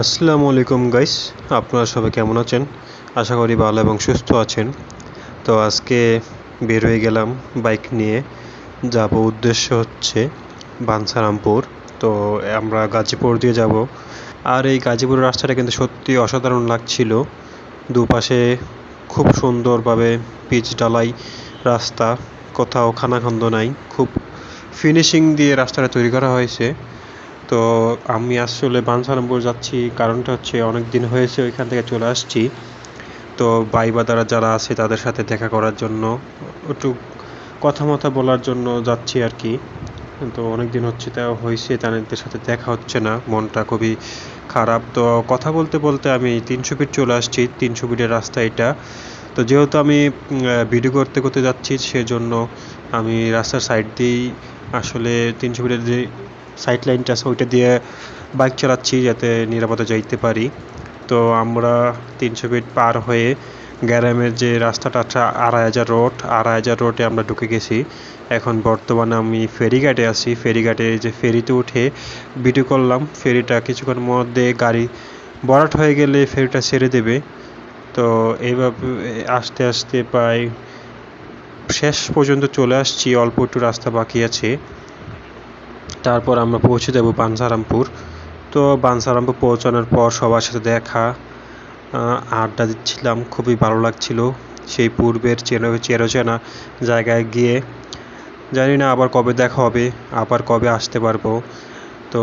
আসসালামু আলাইকুম গাইস, আপনারা সবাই কেমন আছেন? আশা করি ভালো এবং সুস্থ আছেন। তো আজকে বের হয়ে গেলাম বাইক নিয়ে। যাব উদ্দেশ্য হচ্ছে বানসারামপুর। তো আমরা গাজীপুর দিয়ে যাব। আর এই গাজীপুরের রাস্তাটা কিন্তু সত্যি অসাধারণ লাগছিল। দুপাশে খুব সুন্দরভাবে পিচ ঢালাই রাস্তা, কোথাও খানাখন্দ নাই। খুব ফিনিশিং দিয়ে রাস্তাটা তৈরি করা হয়েছে। তো আমি আসলে বাঞ্ছারামপুর যাচ্ছি, কারণটা হচ্ছে অনেক দিন হয়েছে ওইখান থেকে চলে আসছি। তো ভাই বাদারা যারা আছে তাদের সাথে দেখা করার জন্য, একটু কথা মতা বলার জন্য যাচ্ছি আর কি। তো অনেক দিন হচ্ছে তা হয়েছে, তাদের সাথে দেখা হচ্ছে না, মনটা খুবই খারাপ। তো কথা বলতে বলতে আমি তিনশো ফিট চলে আসছি, তিনশো ফিটের রাস্তা এটা। তো যেহেতু আমি ভিডিও করতে করতে যাচ্ছি, সেজন্য আমি রাস্তার সাইড দিয়েই আসলে তিনশো ফিটের যে সাইড লাইনটা আছে ওইটা দিয়ে বাইক চালাচ্ছি যাতে নিরাপদে যাইতে পারি। তো আমরা তিনশো ফিট পার হয়ে গ্যারামের যে রাস্তাটা আছে আড়াই হাজার রোড আড়াই হাজার রোডে আমরা ঢুকে গেছি। এখন বর্তমানে আমি ফেরিঘাটে আছি। ফেরিঘাটে যে ফেরিতে উঠে ভিডিও করলাম। ফেরিটা কিছুক্ষণ মধ্যে গাড়ি ভরাট হয়ে গেলে ফেরিটা ছেড়ে দেবে। তো এইভাবে আস্তে আস্তে প্রায় শেষ পর্যন্ত চলে আসছি। অল্প একটু রাস্তা বাকি আছে। তারপর আমরা পৌঁছে যাব বানসারামপুর তো বানসারামপুর পৌঁছানোর পর সবার সাথে দেখা আড্ডা দিচ্ছিলাম, খুবই ভালো লাগছিল। সেই পূর্বের চেনা চেরোচেনা জায়গায় গিয়ে। জানি না আবার কবে দেখা হবে, আবার কবে আসতে পারব। তো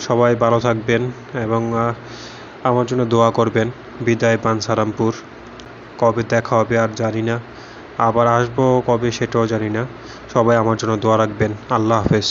সবাই ভালো থাকবেন এবং আমার জন্য দোয়া করবেন। বিদায় বাঞ্ছারামপুর। কবে দেখা হবে আর জানি না। আবার আসব কবে সেটাও জানি না। সবাই আমার জন্য দোয়া রাখবেন। আল্লাহ হাফেজ।